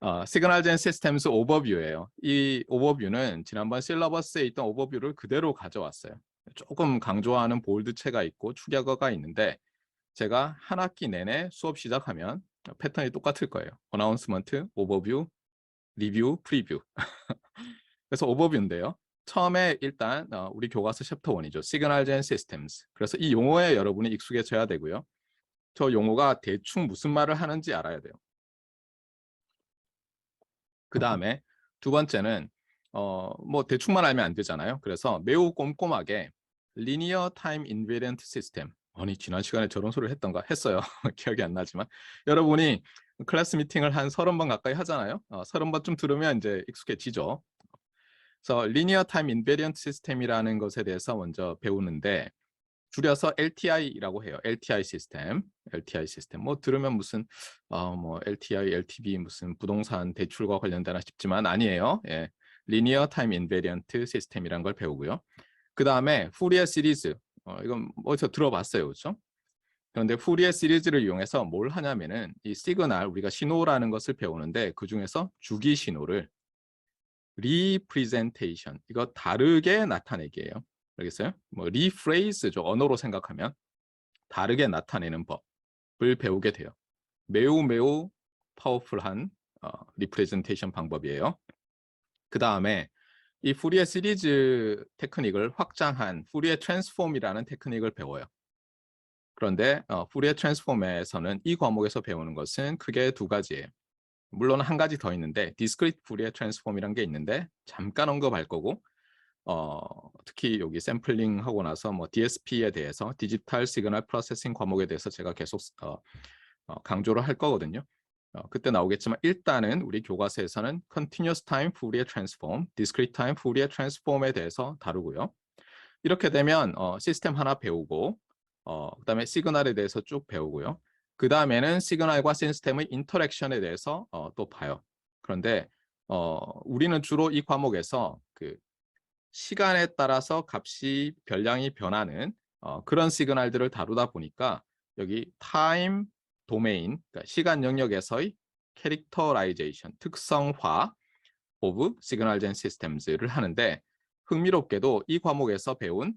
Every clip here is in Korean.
어, 시그널 젠 시스템스 오버뷰예요. 이 오버뷰는 지난번 실러버스에 있던 오버뷰를 그대로 가져왔어요. 조금 강조하는 볼드체가 있고 축약어가 있는데 제가 한 학기 내내 수업 시작하면 패턴이 똑같을 거예요. 어나운스먼트, 오버뷰, 리뷰, 프리뷰. 그래서 오버뷰인데요. 처음에 일단 어, 우리 교과서 챕터 1이죠. 시그널 젠 시스템스. 그래서 이 용어에 여러분이 익숙해져야 되고요. 저 용어가 대충 무슨 말을 하는지 알아야 돼요. 그 다음에 두 번째는 어, 뭐 대충만 알면 안 되잖아요. 그래서 매우 꼼꼼하게 리니어 타임 인베리언트 시스템. 아니 지난 시간에 저런 소리를 했던가 했어요. 기억이 안 나지만 여러분이 클래스 미팅을 한 서른 번 가까이 하잖아요. 어, 서른 번쯤 들으면 이제 익숙해지죠. 그래서 리니어 타임 인베리언트 시스템이라는 것에 대해서 먼저 배우는데 줄여서 LTI라고 해요. LTI 시스템, LTI 시스템. 뭐 들으면 무슨 어, 뭐 LTI, LTV 무슨 부동산 대출과 관련되나 싶지만 아니에요. 예. 리니어 타임 인베리언트 시스템이란 걸 배우고요. 그 다음에 후리에 시리즈. 어, 이건 어디서 들어봤어요, 그렇죠? 그런데 후리에 시리즈를 이용해서 뭘 하냐면은 이 시그널 우리가 신호라는 것을 배우는데 그 중에서 주기 신호를 리프리젠테이션 이거 다르게 나타내기예요. 알겠어요? 뭐 리프레이즈죠. 언어로 생각하면 다르게 나타내는 법을 배우게 돼요. 매우 매우 파워풀한 어, 리프레젠테이션 방법이에요. 그 다음에 이 후리에 시리즈 테크닉을 확장한 후리에 트랜스폼이라는 테크닉을 배워요. 그런데 어, 후리에 트랜스폼에서는 이 과목에서 배우는 것은 크게 두 가지예요. 물론 한 가지 더 있는데 디스크리트 후리에 트랜스폼이라는 게 있는데 잠깐 언급할 거고 어, 특히 여기 샘플링 하고 나서 뭐 DSP에 대해서 디지털 시그널 프로세싱 과목에 대해서 제가 계속 어, 어, 강조를 할 거거든요. 어, 그때 나오겠지만 일단은 우리 교과서에서는 continuous time Fourier transform, discrete time Fourier transform에 대해서 다루고요. 이렇게 되면 어, 시스템 하나 배우고 어, 그다음에 시그널에 대해서 쭉 배우고요. 그 다음에는 시그널과 시스템의 인터랙션에 대해서 어, 또 봐요. 그런데 어, 우리는 주로 이 과목에서 그 시간에 따라서 값이 별량이 변하는 어, 그런 시그널들을 다루다 보니까 여기 타임 도메인, 그러니까 시간 영역에서의 캐릭터라이제이션, 특성화 오브 시그널 젠 시스템즈를 하는데 흥미롭게도 이 과목에서 배운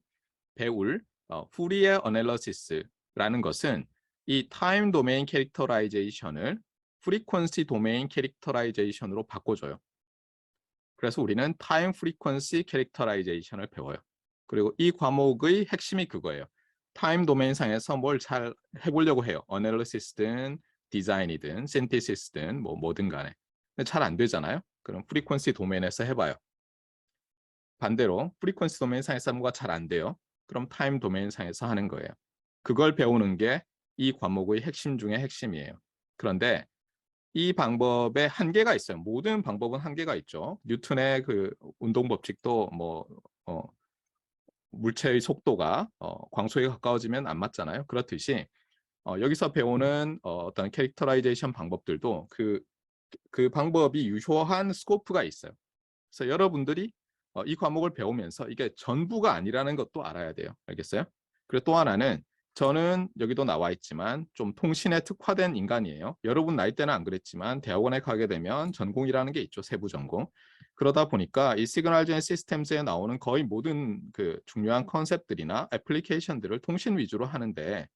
배울 어, 후리에 어널러시스라는 것은 이 타임 도메인 캐릭터라이제이션을 프리퀀시 도메인 캐릭터라이제이션으로 바꿔줘요. 그래서 우리는 타임 프리퀀시 캐릭터라이제이션을 배워요. 그리고 이 과목의 핵심이 그거예요. 타임 도메인상에서 뭘 잘 해보려고 해요. 어널리시스든 디자인이든 신테시스든 뭐 뭐든 간에. 근데 잘 안 되잖아요. 그럼 프리퀀시 도메인에서 해봐요. 반대로 프리퀀시 도메인상에서 뭐가 잘 안 돼요. 그럼 타임 도메인상에서 하는 거예요. 그걸 배우는 게 이 과목의 핵심 중의 핵심이에요. 그런데 이 방법에 한계가 있어요. 모든 방법은 한계가 있죠. 뉴턴의 그 운동 법칙도 뭐 어, 물체의 속도가 어, 광속에 가까워지면 안 맞잖아요. 그렇듯이 어, 여기서 배우는 어, 어떤 캐릭터라이제이션 방법들도 그, 그 방법이 유효한 스코프가 있어요. 그래서 여러분들이 어, 이 과목을 배우면서 이게 전부가 아니라는 것도 알아야 돼요. 알겠어요? 그리고 또 하나는 저는 여기도 나와 있지만 좀 통신에 특화된 인간이에요. 여러분 나이 때는 안 그랬지만 대학원에 가게 되면 전공이라는 게 있죠. 세부 전공. 그러다 보니까 이 시그널 젠 시스템스에 나오는 거의 모든 그 중요한 컨셉들이나 애플리케이션들을 통신 위주로 하는데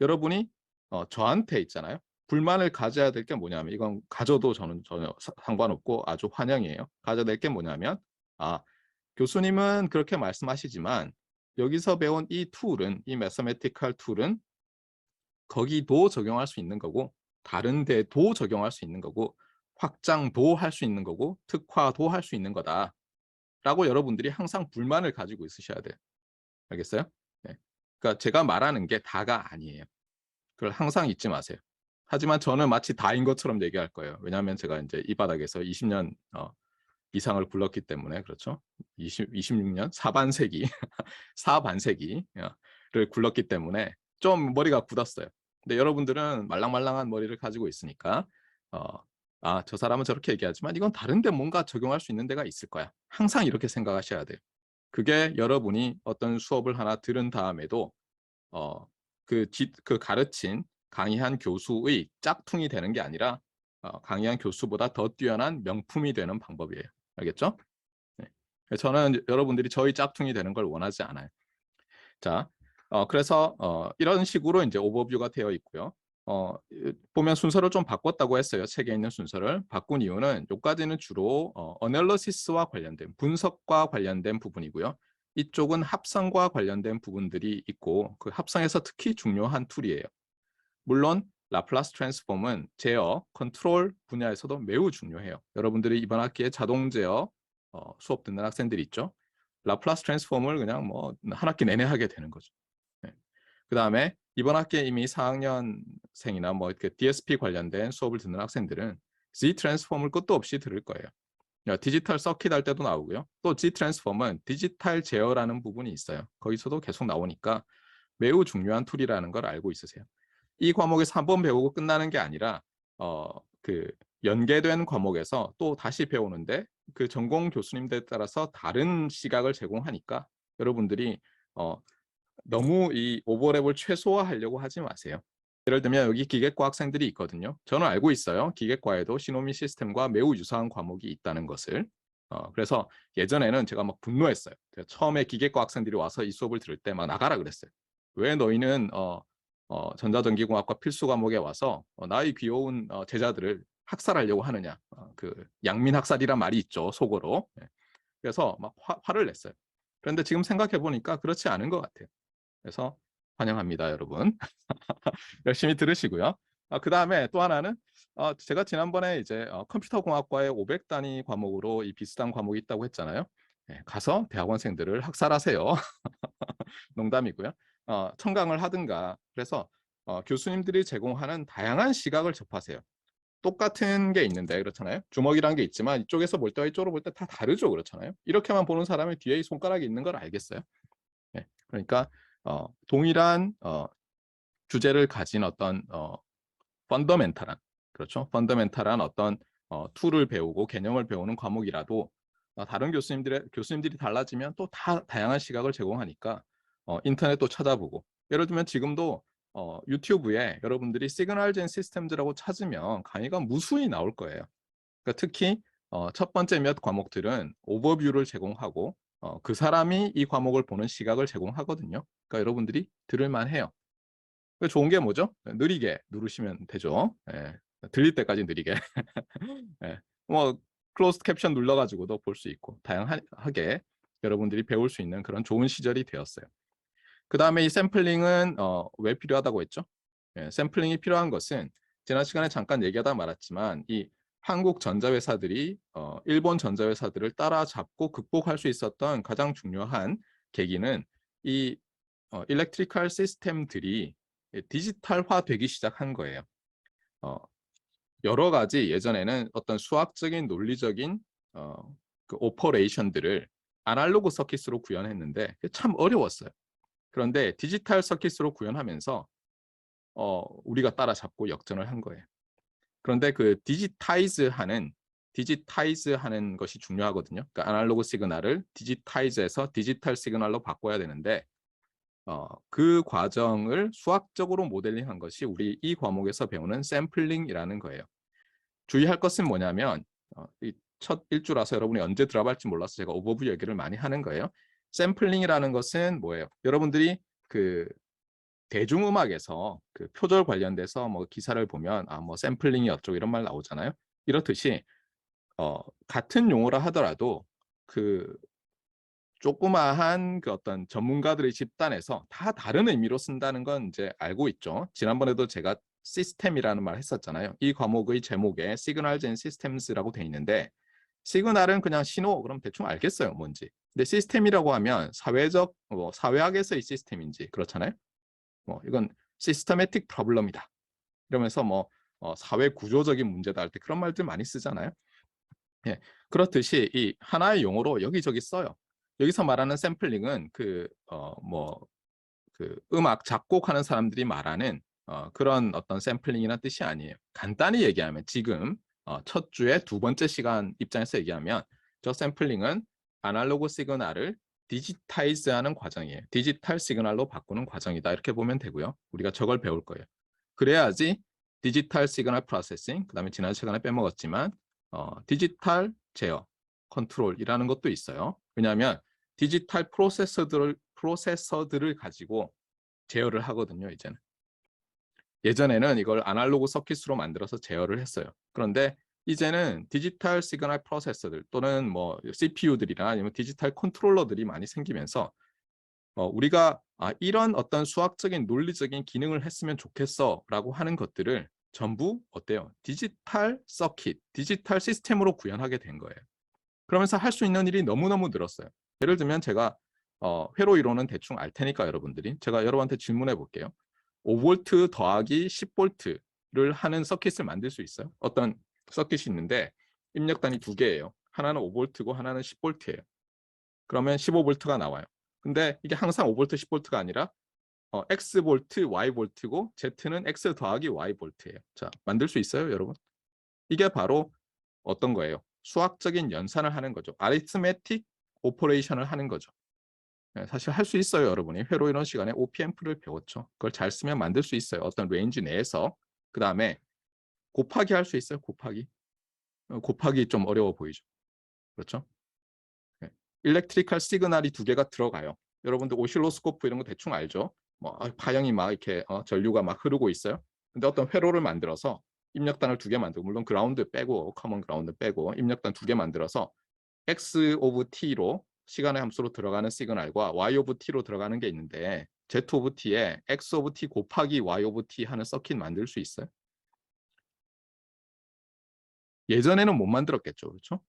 여러분이 어, 저한테 있잖아요. 불만을 가져야 될 게 뭐냐면 이건 가져도 저는 전혀 상관없고 아주 환영이에요. 가져야 될 게 뭐냐면 아 교수님은 그렇게 말씀하시지만 여기서 배운 이 툴은 이 매서메티컬 툴은 거기도 적용할 수 있는 거고 다른 데도 적용할 수 있는 거고 확장도 할 수 있는 거고 특화도 할 수 있는 거다. 라고 여러분들이 항상 불만을 가지고 있으셔야 돼요 알겠어요? 네. 그러니까 제가 말하는 게 다가 아니에요. 그걸 항상 잊지 마세요. 하지만 저는 마치 다인 것처럼 얘기할 거예요. 왜냐하면 제가 이제 이 바닥에서 20년 어, 이상을 굴렀기 때문에 그렇죠. 20, 26년 사반세기 사반세기를 굴렀기 때문에 좀 머리가 굳었어요. 근데 여러분들은 말랑말랑한 머리를 가지고 있으니까 어, 아, 저 사람은 저렇게 얘기하지만 이건 다른데 뭔가 적용할 수 있는 데가 있을 거야. 항상 이렇게 생각하셔야 돼요. 그게 여러분이 어떤 수업을 하나 들은 다음에도 어, 그, 지, 그 가르친 강의한 교수의 짝퉁이 되는 게 아니라 어, 강의한 교수보다 더 뛰어난 명품이 되는 방법이에요. 알겠죠? 네. 저는 여러분들이 저희 짝퉁이 되는 걸 원하지 않아요. 자, 어, 그래서 어, 이런 식으로 이제 오버뷰가 되어 있고요. 어, 이- 보면 순서를 좀 바꿨다고 했어요. 책에 있는 순서를 바꾼 이유는 여기까지는 주로 어, 어널러시스와 관련된 분석과 관련된 부분이고요. 이쪽은 합성과 관련된 부분들이 있고 그 합성에서 특히 중요한 툴이에요. 물론 라플라스 트랜스폼은 제어, 컨트롤 분야에서도 매우 중요해요. 여러분들이 이번 학기에 자동 제어 어, 수업 듣는 학생들이 있죠. 라플라스 트랜스폼을 그냥 뭐 한 학기 내내 하게 되는 거죠. 그 다음에 이번 학기에 이미 4학년생이나 뭐 이렇게 DSP 관련된 수업을 듣는 학생들은 Z 트랜스폼을 끝도 없이 들을 거예요. 야, 디지털 서킷 할 때도 나오고요. 또 Z 트랜스폼은 디지털 제어라는 부분이 있어요. 거기서도 계속 나오니까 매우 중요한 툴이라는 걸 알고 있으세요. 이 과목에서 한 번 배우고 끝나는 게 아니라 어, 그 연계된 과목에서 또 다시 배우는데 그 전공 교수님들에 따라서 다른 시각을 제공하니까 여러분들이 어, 너무 이 오버랩을 최소화하려고 하지 마세요. 예를 들면 여기 기계과 학생들이 있거든요. 저는 알고 있어요. 기계과에도 시노미 시스템과 매우 유사한 과목이 있다는 것을. 어, 그래서 예전에는 제가 막 분노했어요. 제가 처음에 기계과 학생들이 와서 이 수업을 들을 때 막 나가라 그랬어요. 왜 너희는 어, 어, 전자전기공학과 필수 과목에 와서 어, 나의 귀여운 어, 제자들을 학살하려고 하느냐. 어, 그 양민 학살이란 말이 있죠. 속어로. 예. 그래서 막 화, 화를 냈어요. 그런데 지금 생각해 보니까 그렇지 않은 것 같아요. 그래서 환영합니다, 여러분. 열심히 들으시고요. 아, 그 다음에 또 하나는 어, 제가 지난번에 이제 어, 컴퓨터공학과의 500단위 과목으로 이 비슷한 과목이 있다고 했잖아요. 네, 가서 대학원생들을 학살하세요. 농담이고요. 어, 청강을 하든가 그래서 어, 교수님들이 제공하는 다양한 시각을 접하세요. 똑같은 게 있는데 그렇잖아요. 주먹이란 게 있지만 이쪽에서 볼 때와 이쪽으로 볼 때 다 다르죠. 그렇잖아요. 이렇게만 보는 사람의 뒤에 이 손가락이 있는 걸 알겠어요. 네, 그러니까 어, 동일한 어, 주제를 가진 어떤 어, 펀더멘탈한 그렇죠. 펀더멘탈한 어떤 어, 툴을 배우고 개념을 배우는 과목이라도 어, 다른 교수님들의 교수님들이 달라지면 또 다 다양한 시각을 제공하니까 어, 인터넷도 찾아보고 예를 들면 지금도 어, 유튜브에 여러분들이 시그널 젠 시스템즈라고 찾으면 강의가 무수히 나올 거예요. 그러니까 특히 어, 첫 번째 몇 과목들은 오버뷰를 제공하고 어, 그 사람이 이 과목을 보는 시각을 제공하거든요. 그러니까 여러분들이 들을만 해요. 그 좋은 게 뭐죠? 느리게 누르시면 되죠. 예, 들릴 때까지 느리게. 예, 뭐 클로스드 캡션 눌러가지고도 볼 수 있고 다양하게 여러분들이 배울 수 있는 그런 좋은 시절이 되었어요. 그 다음에 이 샘플링은 어, 왜 필요하다고 했죠? 예, 샘플링이 필요한 것은 지난 시간에 잠깐 얘기하다 말았지만 이 한국 전자회사들이 어, 일본 전자회사들을 따라잡고 극복할 수 있었던 가장 중요한 계기는 이 어, 일렉트리컬 시스템들이 디지털화 되기 시작한 거예요. 어, 여러 가지 예전에는 어떤 수학적인 논리적인 어, 그 오퍼레이션들을 아날로그 서킷으로 구현했는데 참 어려웠어요. 그런데 디지털 서킷으로 구현하면서 어, 우리가 따라잡고 역전을 한 거예요. 그런데 그 디지타이즈하는 디지타이즈하는 것이 중요하거든요. 그러니까 아날로그 시그널을 디지타이즈해서 디지털 시그널로 바꿔야 되는데 어, 그 과정을 수학적으로 모델링한 것이 우리 이 과목에서 배우는 샘플링이라는 거예요. 주의할 것은 뭐냐면 어, 이첫 일주라서 여러분이 언제 들어갈지 몰라서 제가 오버뷰 얘기를 많이 하는 거예요. 샘플링이라는 것은 뭐예요? 여러분들이 그 대중음악에서 그 표절 관련돼서 뭐 기사를 보면 아 뭐 샘플링이 어쩌고 이런 말 나오잖아요. 이렇듯이 어, 같은 용어라 하더라도 그 조그마한 그 어떤 전문가들의 집단에서 다 다른 의미로 쓴다는 건 이제 알고 있죠. 지난번에도 제가 시스템이라는 말 했었잖아요. 이 과목의 제목에 시그널 젠 시스템스라고 돼 있는데 시그널은 그냥 신호 그럼 대충 알겠어요 뭔지. 근데 시스템이라고 하면 사회적 뭐 사회학에서의 시스템인지 그렇잖아요. 뭐 이건 시스테매틱 프로블럼이다. 이러면서 뭐 어, 사회 구조적인 문제다 할 때 그런 말들 많이 쓰잖아요. 예, 그렇듯이 이 하나의 용어로 여기저기 써요. 여기서 말하는 샘플링은 그 어 뭐 그 음악 작곡하는 사람들이 말하는 어 그런 어떤 샘플링이란 뜻이 아니에요. 간단히 얘기하면 지금 어 첫 주에 두 번째 시간 입장에서 얘기하면 저 샘플링은 아날로그 시그널을 디지타이즈하는 과정이에요. 디지털 시그널로 바꾸는 과정이다. 이렇게 보면 되고요. 우리가 저걸 배울 거예요. 그래야지 디지털 시그널 프로세싱, 그 다음에 지난 시간에 빼먹었지만 어, 디지털 제어 컨트롤이라는 것도 있어요. 왜냐하면 디지털 프로세서들을 프로세서들을 가지고 제어를 하거든요. 이제는 예전에는 이걸 아날로그 서킷으로 만들어서 제어를 했어요. 그런데 이제는 디지털 시그널 프로세서들 또는 뭐 CPU들이나 아니면 디지털 컨트롤러들이 많이 생기면서 어, 우리가 아, 이런 어떤 수학적인 논리적인 기능을 했으면 좋겠어 라고 하는 것들을 전부 어때요? 디지털 서킷, 디지털 시스템으로 구현하게 된 거예요. 그러면서 할 수 있는 일이 너무너무 늘었어요. 예를 들면 제가 어, 회로 이론은 대충 알 테니까 여러분들이 제가 여러분한테 질문해 볼게요. 5V 더하기 10V 를 하는 서킷을 만들 수 있어요? 어떤 서킷이 있는데 입력단이 두 개예요. 하나는 5V고 하나는 10V예요. 그러면 15V가 나와요. 근데 이게 항상 5V, 10V가 아니라 어, X 볼트, Y 볼트고 Z는 X 더하기 Y 볼트예요. 자, 만들 수 있어요, 여러분? 이게 바로 어떤 거예요? 수학적인 연산을 하는 거죠. 아리스메틱 오퍼레이션을 하는 거죠. 네, 사실 할 수 있어요, 여러분이. 회로 이론 시간에 OPM프를 배웠죠. 그걸 잘 쓰면 만들 수 있어요. 어떤 레인지 내에서. 그 다음에 곱하기 할 수 있어요, 곱하기. 어, 곱하기 좀 어려워 보이죠. 그렇죠? 네. 일렉트리컬 시그널이 두 개가 들어가요. 여러분들 오실로스코프 이런 거 대충 알죠? 뭐 아, 파형이 막 이렇게 어, 전류가 막 흐르고 있어요. 근데 어떤 회로를 만들어서 입력단을 두 개 만들고 물론 그라운드 빼고 커먼 그라운드 빼고 입력단 두 개 만들어서 x 오브 t로 시간의 함수로 들어가는 시그널과 y 오브 t로 들어가는 게 있는데 z 오브 t에 x 오브 t 곱하기 y 오브 t 하는 서킷 만들 수 있어요? 예전에는 못 만들었겠죠. 그렇죠?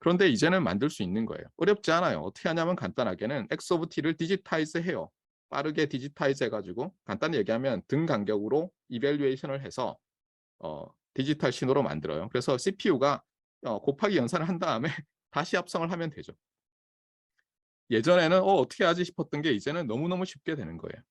그런데 이제는 만들 수 있는 거예요. 어렵지 않아요. 어떻게 하냐면 간단하게는 x 오브 t를 디지타이즈 해요. 빠르게 디지타이즈 해가지고 간단히 얘기하면 등 간격으로 이벨리에이션을 해서 어, 디지털 신호로 만들어요. 그래서 CPU가 어, 곱하기 연산을 한 다음에 다시 합성을 하면 되죠. 예전에는 어, 어떻게 하지 싶었던 게 이제는 너무너무 쉽게 되는 거예요.